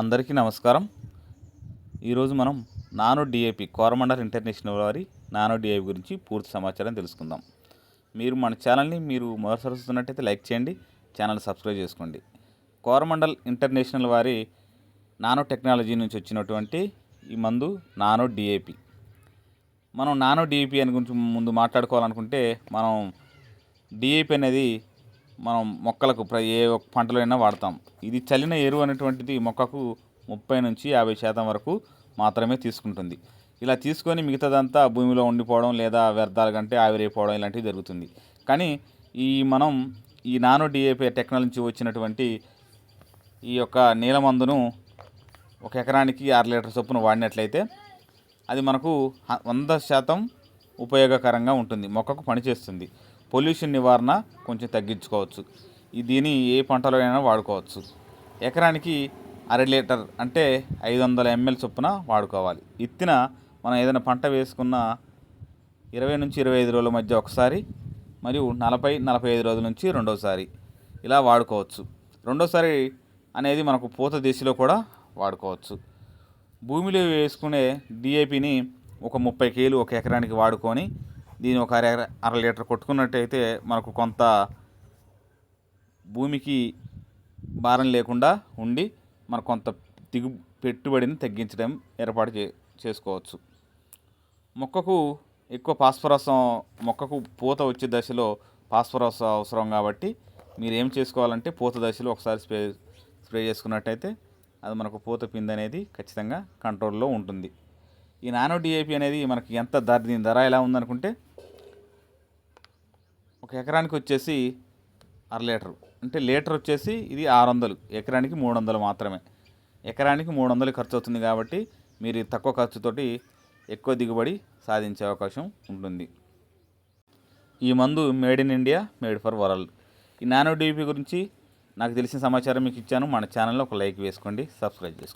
అందరికీ నమస్కారం. ఈరోజు మనం నానో డిఏపి కోరమండల్ ఇంటర్నేషనల్ వారి నానో డిఏపి గురించి పూర్తి సమాచారం తెలుసుకుందాం. మీరు మన ఛానల్ని మీరు మొదటిసారి చూస్తున్నట్టయితే లైక్ చేయండి ఛానల్ సబ్స్క్రైబ్ చేసుకోండి. కోరమండల్ ఇంటర్నేషనల్ వారి నానో టెక్నాలజీ నుంచి వచ్చినటువంటి ఈ మందు నానో డిఏపి మనం నానో డిఏపి అని గురించి ముందు మాట్లాడుకోవాలనుకుంటే మనం డిఏపి అనేది మనం మొక్కలకు ప్ర ఏ ఒక్క పంటలో వాడతాం. ఇది చల్లిన ఎరువు అనేటువంటిది మొక్కకు ముప్పై నుంచి యాభై శాతం వరకు మాత్రమే తీసుకుంటుంది. ఇలా తీసుకొని మిగతాదంతా భూమిలో ఉండిపోవడం లేదా వ్యర్థాల కంటే ఆవిరైపోవడం ఇలాంటివి జరుగుతుంది. కానీ ఈ మనం ఈ నానో డిఏపీ టెక్నాలజీ వచ్చినటువంటి ఈ యొక్క నీలమందును ఒక ఎకరానికి ఆరు లీటర్ చొప్పున వాడినట్లయితే అది మనకు వంద శాతం ఉపయోగకరంగా ఉంటుంది. మొక్కకు పనిచేస్తుంది. పొల్యూషన్ నివారణ కొంచెం తగ్గించుకోవచ్చు. దీని ఏ పంటలో అయినా వాడుకోవచ్చు. ఎకరానికి అర లీటర్ అంటే ఐదు వందల ఎంఎల్ చొప్పున వాడుకోవాలి. ఇత్తిన మనం ఏదైనా పంట వేసుకున్న ఇరవై నుంచి ఇరవై ఐదు రోజుల మధ్య ఒకసారి మరియు నలభై నలభై ఐదు రోజుల నుంచి రెండోసారి ఇలా వాడుకోవచ్చు. రెండోసారి అనేది మనకు పూత దిశలో కూడా వాడుకోవచ్చు. భూమిలో వేసుకునే డిఏపిని ఒక ముప్పై కేలు ఒక ఎకరానికి వాడుకొని దీని ఒక అర అర లీటర్ కొట్టుకున్నట్టయితే మనకు కొంత భూమికి భారం లేకుండా ఉండి మనకు కొంత దిగు పెట్టుబడిని తగ్గించడం ఏర్పాటు చే చేసుకోవచ్చు. మొక్కకు ఎక్కువ పాస్పరసం మొక్కకు పూత వచ్చే దశలో ఫాస్ఫరస్ అవసరం కాబట్టి మీరు ఏం చేసుకోవాలంటే పూత దశలో ఒకసారి స్ప్రే స్ప్రే చేసుకున్నట్టయితే అది మనకు పూత పిందనేది అనేది ఖచ్చితంగా కంట్రోల్లో ఉంటుంది. ఈ నానో డిఏపి అనేది మనకి ఎంత ధర దీని ధర ఎలా ఉందనుకుంటే ఒక ఎకరానికి వచ్చేసి అర లీటర్. అంటే లీటర్ వచ్చేసి ఇది ఆరు వందలు ఎకరానికి మూడు వందలు మాత్రమే. ఎకరానికి మూడు వందలు ఖర్చు అవుతుంది కాబట్టి మీరు తక్కువ ఖర్చుతోటి ఎక్కువ దిగుబడి సాధించే అవకాశం ఉంటుంది. ఈ మందు made in India made for world. ఈ నానో డిపి గురించి నాకు తెలిసిన సమాచారం మీకు ఇచ్చాను. మన ఛానల్లో ఒక లైక్ వేసుకోండి సబ్స్క్రైబ్ చేసుకోండి.